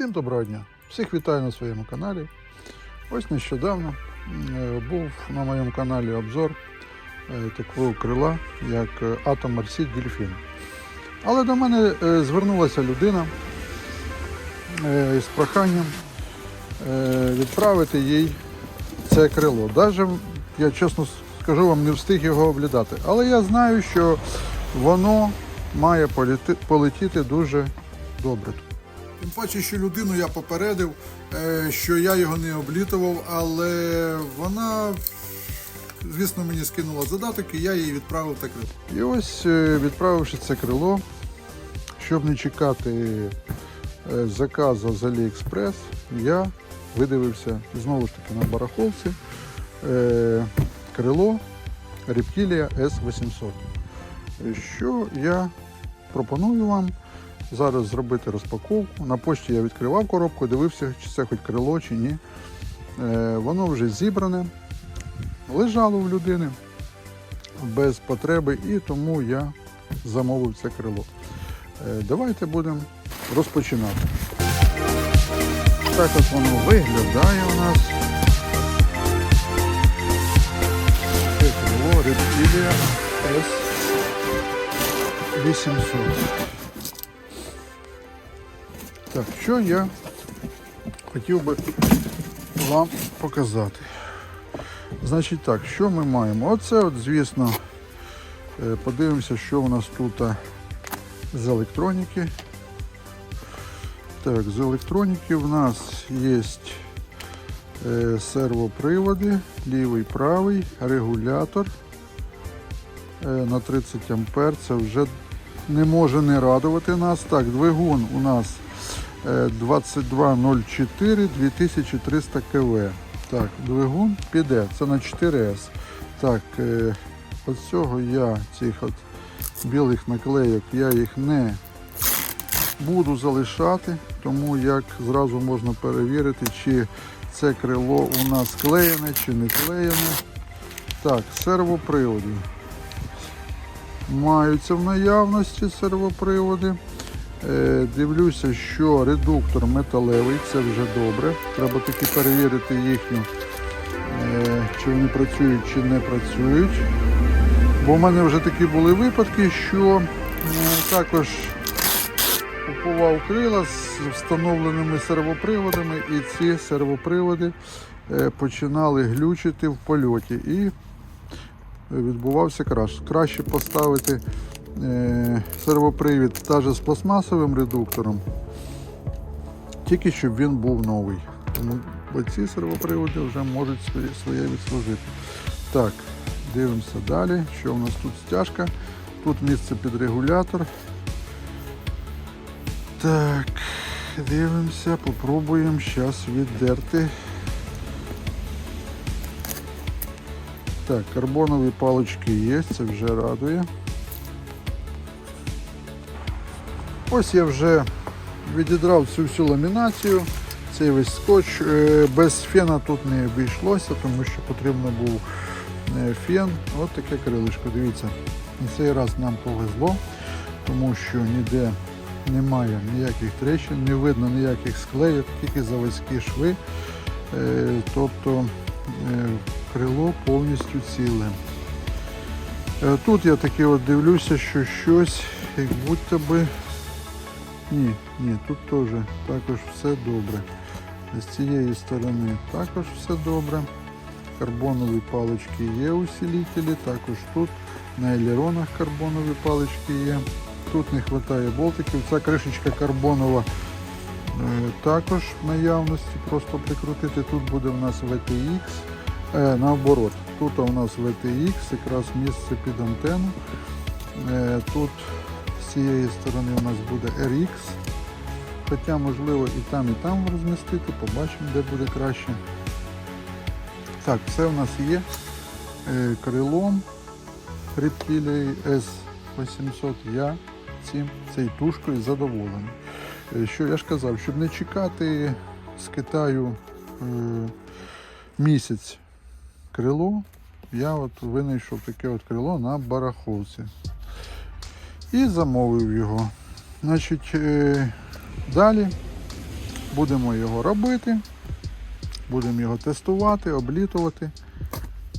Всім доброго дня! Всіх вітаю на своєму каналі. Ось нещодавно е, був на моєму каналі обзор е, такого крила, як е, Atom RC Delfin. Але до мене звернулася людина з проханням відправити їй це крило. Даже я чесно скажу вам, не встиг його облідати. Але я знаю, що воно має полетіти дуже добре. Тим паче, що людину я попередив, е, що я його не облітував, але вона, звісно, мені скинула задаток, і я їй відправив те крило. І ось, е, відправивши це крило, щоб не чекати е, заказу з AliExpress, я видивився знову ж таки на барахолці крило S800. Е, Що я пропоную вам зараз зробити розпаковку. На пошті я відкривав коробку, дивився, чи це хоч крило, чи ні. Е, воно вже зібране, лежало в людини без потреби, і тому я замовив це крило. Е, давайте будемо розпочинати. Так от воно виглядає у нас. Це крило Reptilia S800. Так, що я хотів би вам показати. Значить так, що ми маємо? Оце, от, звісно, е, подивимося, що у нас тут з електроніки. Так, з електроніки в нас є е, сервоприводи, лівий, правий, регулятор е, на 30 ампер. Це вже не може не радувати нас. Так, двигун у нас е, 2204 2300 кВ. Так, двигун піде, це на 4С. Так, е, от цього я цих от білих наклейок я їх не буду залишати, тому як зразу можна перевірити, чи це крило у нас клеєне чи не клеєне. Так, сервоприводи. Маються в наявності сервоприводи. Е, дивлюся, що редуктор металевий, це вже добре. Треба таки перевірити їхню, е, чи вони працюють, чи не працюють. Бо в мене вже такі були випадки, що е, також купував крила з встановленими сервоприводами, і ці сервоприводи починали глючити в польоті. І відбувався краш. Краще поставити сервопривід та же з пластмасовим редуктором, тільки щоб він був новий. Тому ці сервоприводи вже можуть своє, своє відслужити. Так, дивимося далі. Що у нас тут стяжка? Тут місце під регулятор. Так, дивимося, попробуємо зараз віддерти. Так, карбонові палички є, це вже радує. Ось я вже відідрав цю всю ламінацію, цей весь скотч. Е, Без фена тут не обійшлося, тому що потрібно був е, фен. Ось таке крилишко, дивіться. На цей раз нам повезло, тому що ніде немає ніяких трещин, не видно ніяких склеїв, тільки заводські шви. Е, Тобто крило повністю ціле. Тут я таки от дивлюся, що щось, як будто би. Ні, ні, тут теж також все добре. З цієї сторони також все добре. Карбонові палички є усилителі, також тут на елеронах карбонові палички є. Тут не вистачає болтиків. Ця кришечка карбонова е, також наявності. Просто прикрутити. Тут буде в нас VTX. Е, наоборот, тут у нас VTX, якраз місце під антенну. Е, тут з цієї сторони у нас буде RX. Хоча можливо і там, і там розмістити, побачимо, де буде краще. Так, все у нас є. Е, крилом Reptilia S800 я цим цією тушкою задоволений. Е, Що я ж казав, щоб не чекати з Китаю е, місяць крило, я от винайшов таке от крило на барахолці. І замовив його. Значить, е, далі Будемо його робити, будемо його тестувати, облітувати.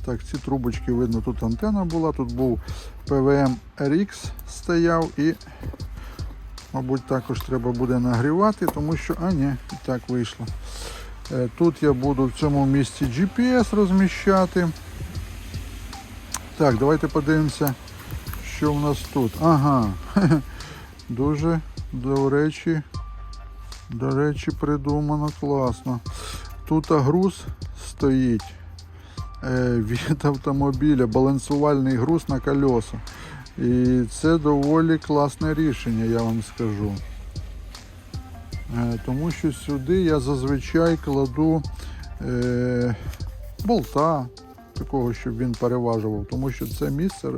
Так, ці трубочки видно, тут антенна була, тут був PWM RX стояв і, мабуть, також треба буде нагрівати, тому що, а ні, і так вийшло. Е, Тут я буду в цьому місці GPS розміщати. Так, давайте подивимося, що в нас тут. Ага. Дуже, до речі, до речі, придумано класно. Тут груз стоїть е, від автомобіля, балансувальний груз на колеса. І це доволі класне рішення, я вам скажу. Е, Тому що сюди я зазвичай кладу е, болта, такого, щоб він переважував, тому що це місце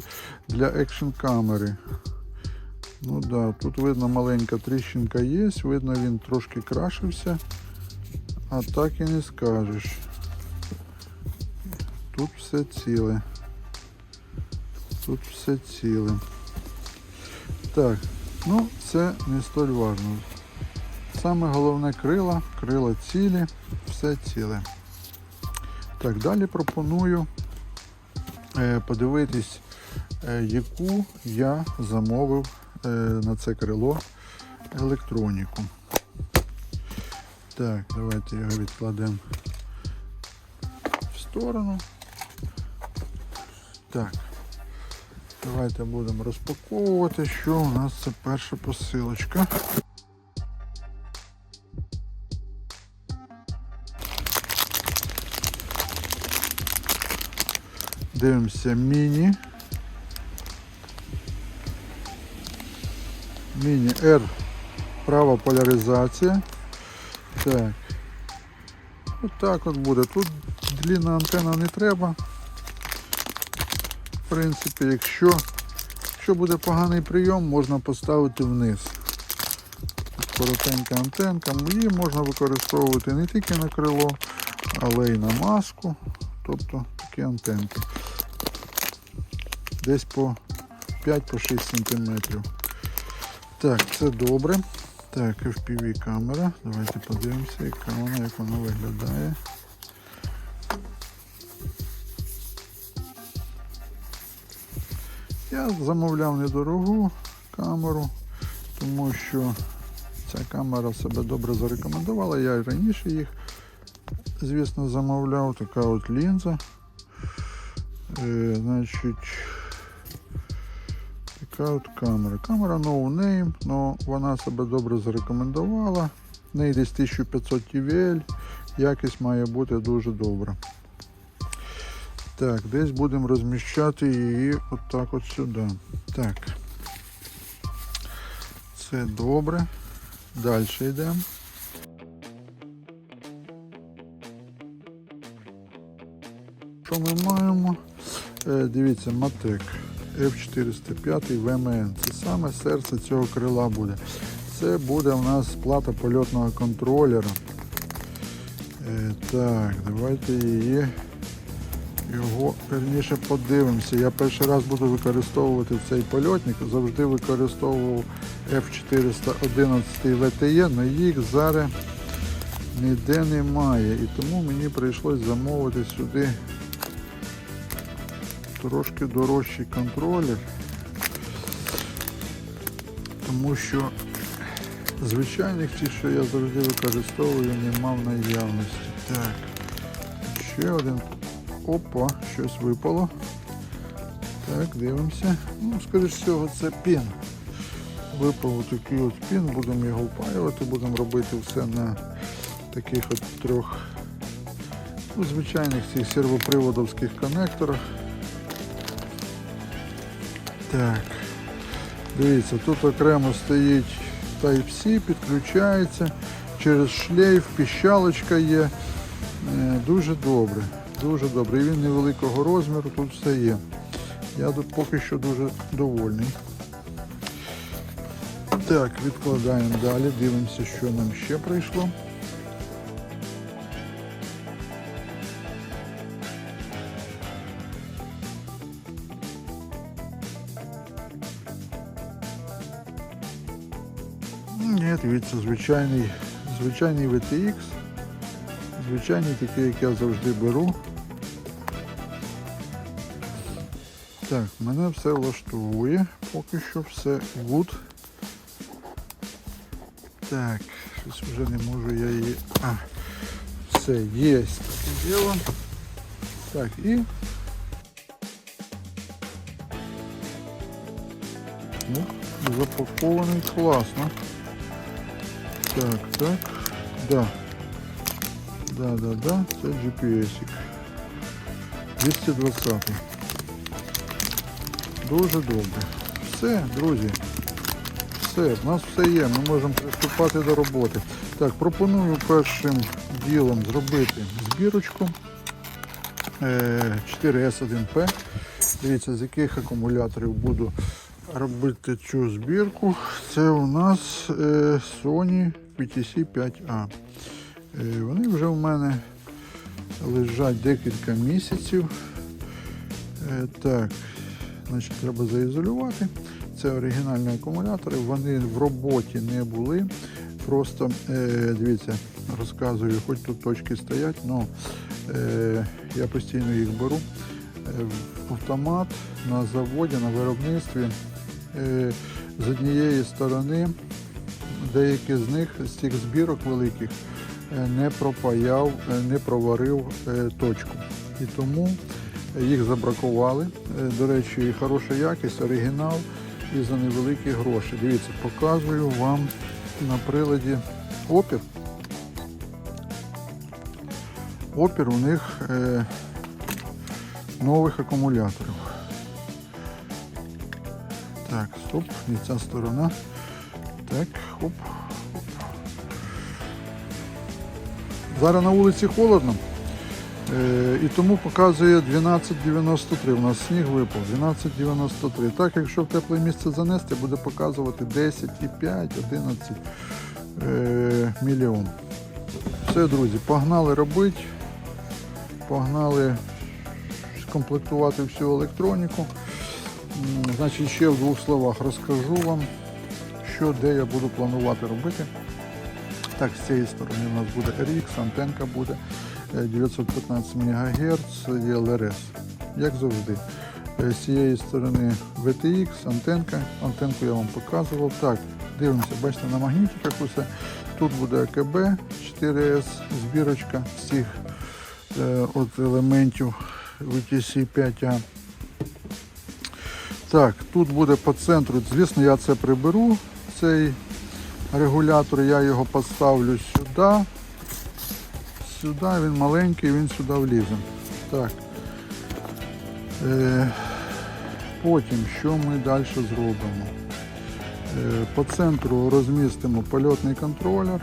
для екшн камери. Ну да, тут видно маленька тріщинка є, видно він трошки крашився, а так і не скажеш. Тут все ціле. Тут все ціле. Так, ну це не столь важно. Саме головне крила, крила цілі, все ціле. Так, далі пропоную е, подивитись, е, яку я замовив е, на це крило електроніку. Так, давайте його відкладемо в сторону. Так, давайте будемо розпаковувати, що у нас це перша посилочка. Дивимося міні. Міні R права поляризація. Так. От так от буде. Тут длінна антенна не треба. В принципі, якщо, якщо буде поганий прийом, можна поставити вниз. Коротенька антенка. Її можна використовувати не тільки на крило, але й на маску. Тобто такі антенки. Десь по 5-6 см. Так, це добре. Так, FPV камера. Давайте подивимося, яка вона, як вона виглядає. Я замовляв недорогу камеру, тому що ця камера себе добре зарекомендувала. Я і раніше їх, звісно, замовляв. Така от лінза. Е, значить, така камера. Камера no name, але вона себе добре зарекомендувала. В неї десь 1500 TVL, якість має бути дуже добра. Так, десь будемо розміщати її отак от сюди. Так. Це добре. Далі йдемо. Що ми маємо? Е, дивіться, Матек F405 VMN. Це саме серце цього крила буде. Це буде у нас плата польотного контролера. Е, так, давайте її його верніше подивимося. Я перший раз буду використовувати цей польотник. Завжди використовував F411 VTE, але їх зараз ніде немає. І тому мені прийшлось замовити сюди трошки дорожчий контролер. Тому що звичайних ті, що я завжди використовую, не мав наявності. Так, ще один. Опа, щось випало. Так, дивимося. Ну, скоріш всього, це пін. Випав такий от пін, будемо його впаювати, будемо робити все на таких от трьох ну, звичайних цих сервоприводовських коннекторах. Так. Дивіться, тут окремо стоїть Type-C, підключається через шлейф, піщалочка є. Е, Дуже добре. Дуже добре. І він невеликого розміру, тут все є. Я тут поки що дуже довольний. Так, відкладаємо далі, дивимося, що нам ще прийшло. Ні, дивіться, звичайний, Звичайний VTX. Звичайний такий, як я завжди беру. Так, мене все влаштовує. Поки що все good. Так, щось вже не можу я її. А, все, є таке діло. Так, і. Ну, запакований класно. Так, так. Да. Да, да, да. Це GPS. 220. Дуже добре. Все, друзі. Все, в нас все є. Ми можемо приступати до роботи. Так, пропоную першим ділом зробити збірочку. Е, 4S1P. Дивіться, з яких акумуляторів буду робити цю збірку. Це у нас е, Sony PTC 5A. Е, Вони вже в мене лежать декілька місяців. Е, Так, значить, треба заізолювати. Це оригінальні акумулятори, вони в роботі не були. Просто дивіться, розказую, хоч тут точки стоять, але я постійно їх беру. В автомат на заводі, на виробництві. Е, з однієї сторони деякі з них з цих збірок великих е, не пропаяв, е, не проварив точку. І тому їх забракували. До речі, хороша якість, оригінал і за невеликі гроші. Дивіться, показую вам на приладі опір. Опір у них нових акумуляторів. Так, стоп, не ця сторона. Так, хоп. Зараз на вулиці холодно. Е, і тому показує 12,93. У нас сніг випав 12,93. Так, якщо в тепле місце занести, буде показувати 10,5, 11 е, мільйон. Все, друзі, погнали робити. Погнали комплектувати всю електроніку. Значить, ще в двох словах розкажу вам, що де я буду планувати робити. Так, з цієї сторони у нас буде RX, антенка буде е, 915 МГц, є LRS, як завжди. Е, З цієї сторони VTX, антенка. Антенку я вам показував. Так, дивимося, бачите, на магнітиках усе. Тут буде АКБ 4S, збірочка цих е, от елементів VTC 5A. Так, тут буде по центру, звісно, я це приберу, цей регулятор, я його поставлю сюди. Сюди він маленький, він сюди влізе. Так. Е, потім, що ми далі зробимо? Е, по центру розмістимо польотний контролер.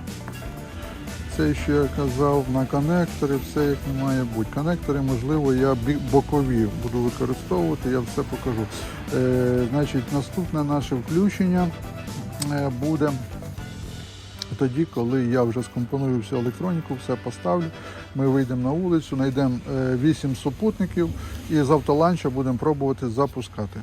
Це, що я казав, на конектори, все як не має бути. Конектори, можливо, я бокові буду використовувати, я все покажу. Е, значить, наступне наше включення е, буде тоді, коли я вже скомпоную всю електроніку, все поставлю. Ми вийдемо на вулицю, знайдемо 8 супутників і з автоланча будемо пробувати запускати.